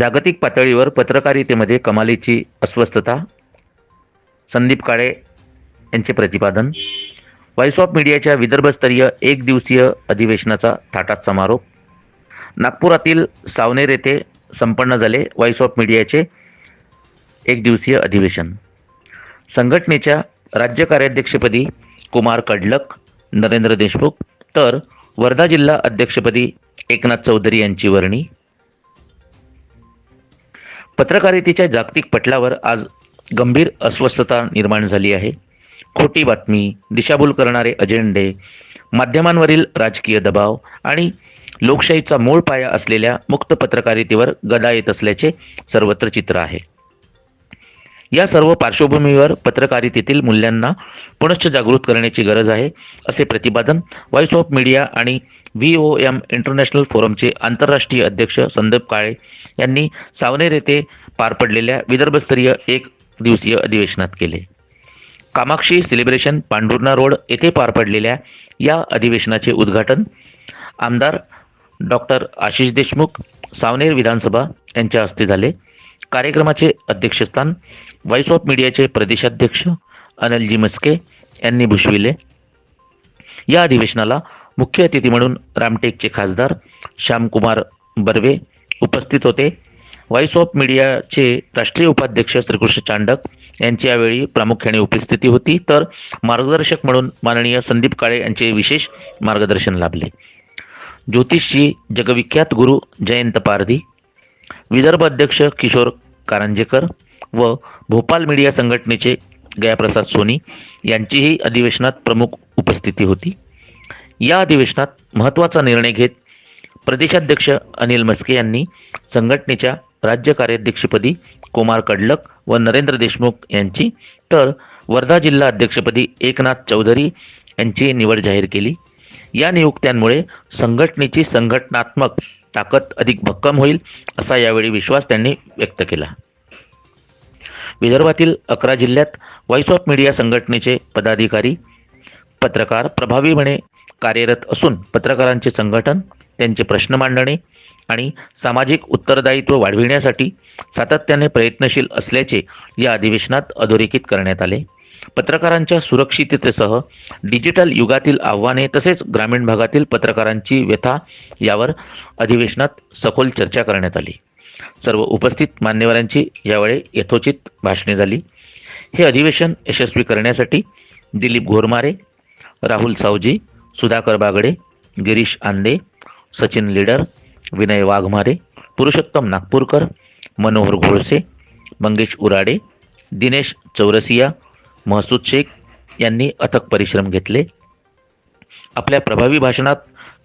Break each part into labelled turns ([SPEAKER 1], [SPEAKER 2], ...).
[SPEAKER 1] जागतिक पातळीवर पत्रकारितेमध्ये कमालीची अस्वस्थता संदीप काळे यांचे प्रतिपादन व्हॉइस ऑफ मीडियाच्या विदर्भस्तरीय एक दिवसीय अधिवेशनाचा थाटात समारोप नागपुरातील सावनेर येथे संपन्न झाले व्हॉइस ऑफ मीडियाचे एक दिवसीय अधिवेशन. संघटनेच्या राज्य कार्याध्यक्षपदी कुमार कडलक नरेंद्र देशमुख तर वर्धा जिल्हा अध्यक्षपदी एकनाथ चौधरी यांची वर्णी पत्रकारितेच्या जागतिक पटलावर आज गंभीर अस्वस्थता निर्माण झाली आहे. खोटी बातमी दिशाभूल करणारे अजेंडे माध्यमांवरील राजकीय दबाव आणि लोकशाहीचा मूळ पाया असलेल्या मुक्त पत्रकारितेवर गदा येत असल्याचे सर्वत्र चित्र आहे. या सर्व पार्श्वभूमीवर पत्रकारितेतील मूल्यांना पुनश्च जागृत करण्याची गरज आहे असे प्रतिपादन व्हॉइस ऑफ मीडिया आणि व्ही ओ एम इंटरनॅशनल फोरमचे आंतरराष्ट्रीय अध्यक्ष संदीप काळे यांनी सावनेर येथे पार पडलेल्या विदर्भस्तरीय एक दिवसीय अधिवेशनात केले. कामाक्षी सेलिब्रेशन पांढुर्णा रोड येथे पार पडलेल्या या अधिवेशनाचे उद्घाटन आमदार डॉक्टर आशिष देशमुख सावनेर विधानसभा यांच्या हस्ते झाले. कार्यक्रमाचे अध्यक्षस्थान व्हॉइस ऑफ मीडियाचे प्रदेशाध्यक्ष अनिलजी मस्के यांनी भूषविले. या अधिवेशनाला मुख्य अतिथी म्हणून रामटेकचे खासदार श्यामकुमार बर्वे उपस्थित होते. व्हॉइस ऑफ मीडियाचे राष्ट्रीय उपाध्यक्ष श्रीकृष्ण चांडक यांची यावेळी प्रामुख्याने उपस्थिती होती. तर मार्गदर्शक म्हणून माननीय संदीप काळे यांचे विशेष मार्गदर्शन लाभले. ज्योतिषी जगविख्यात गुरु जयंत पारधी विदर्भ अध्यक्ष किशोर कारंजेकर व भोपाल मीडिया संघटनेचे गयाप्रसाद सोनी यांचीही अधिवेशनात प्रमुख उपस्थिती होती. या अधिवेशनात महत्त्वाचा निर्णय घेत प्रदेशाध्यक्ष अनिल मस्के यांनी संघटनेच्या राज्य कार्याध्यक्षपदी कुमार कडलक व नरेंद्र देशमुख यांची तर वर्धा जिल्हा अध्यक्षपदी एकनाथ चौधरी यांची निवड जाहीर केली. या नियुक्त्यांमुळे संघटनेची संघटनात्मक ताकद अधिक भक्कम होईल असा यावेळी विश्वास त्यांनी व्यक्त केला. विदर्भातील अकरा जिल्ह्यात व्हॉइस ऑफ मीडिया संघटनेचे पदाधिकारी पत्रकार प्रभावीपणे कार्यरत असून पत्रकारांचे संघटन त्यांचे प्रश्न मांडणे आणि सामाजिक उत्तरदायित्व वाढविण्यासाठी सातत्याने प्रयत्नशील असल्याचे या अधिवेशनात अधोरेखित करण्यात आले. पत्रकारांच्या सुरक्षिततेसह डिजिटल युगातील आव्हाने तसेच ग्रामीण भागातील पत्रकारांची व्यथा यावर अधिवेशनात सखोल चर्चा करण्यात आली. सर्व उपस्थित मान्यवरांची यावेळी यथोचित भाषणे झाली. हे अधिवेशन यशस्वी करण्यासाठी दिलीप घोरमारे राहुल सावजी सुधाकर बागडे गिरीश आंदे सचिन लीडर विनय वाघमारे पुरुषोत्तम नागपूरकर मनोहर घोळसे मंगेश उराडे दिनेश चौरसिया महसूद शेख यांनी अथक परिश्रम घेतले. आपल्या प्रभावी भाषणात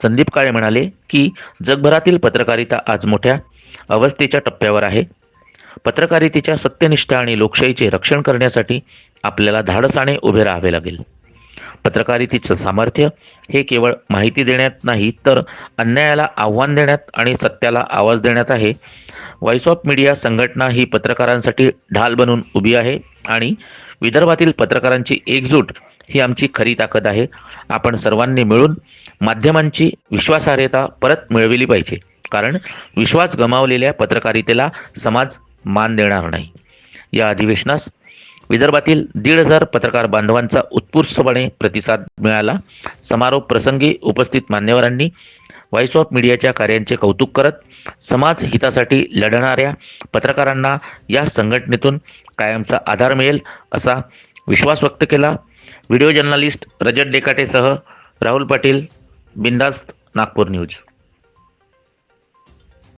[SPEAKER 1] संदीप काळे म्हणाले की जगभरातील पत्रकारिता आज मोठ्या अवस्थेच्या टप्प्यावर आहे. पत्रकारितेच्या सत्यनिष्ठा आणि लोकशाहीचे रक्षण करण्यासाठी आपल्याला धाडसाने उभे राहावे लागेल. पत्रकारितेचं सामर्थ्य हे केवळ माहिती देण्यात नाही तर अन्यायाला आव्हान देण्यात आणि सत्याला आवाज देण्यात आहे. व्हॉइस ऑफ मीडिया संघटना ही पत्रकारांसाठी ढाल बनून उभी आहे. आणि विदर्भातील पत्रकारांची एकजूट ही आमची खरी ताकद आहे. आपण सर्वांनी मिळून माध्यमांची विश्वासार्हता परत मिळविली पाहिजे. कारण विश्वास गमावलेल्या पत्रकारितेला समाज मान देणार नाही. या अधिवेशनास विदर्भातील दीड हजार पत्रकार बांधवांचा उत्कृष्टपणे प्रतिसाद मिळाला. समारोप प्रसंगी उपस्थित मान्यवरांनी व्हॉइस ऑफ मीडियाच्या कार्यांचे कौतुक करत समाज हितासाठी लढणाऱ्या पत्रकारांना या संघटनेतून कायमचा आधार मिळेल असा विश्वास व्यक्त केला. व्हिडिओ जर्नलिस्ट रजत डेकाटेसह राहुल पाटील बिंदास्त नागपूर न्यूज.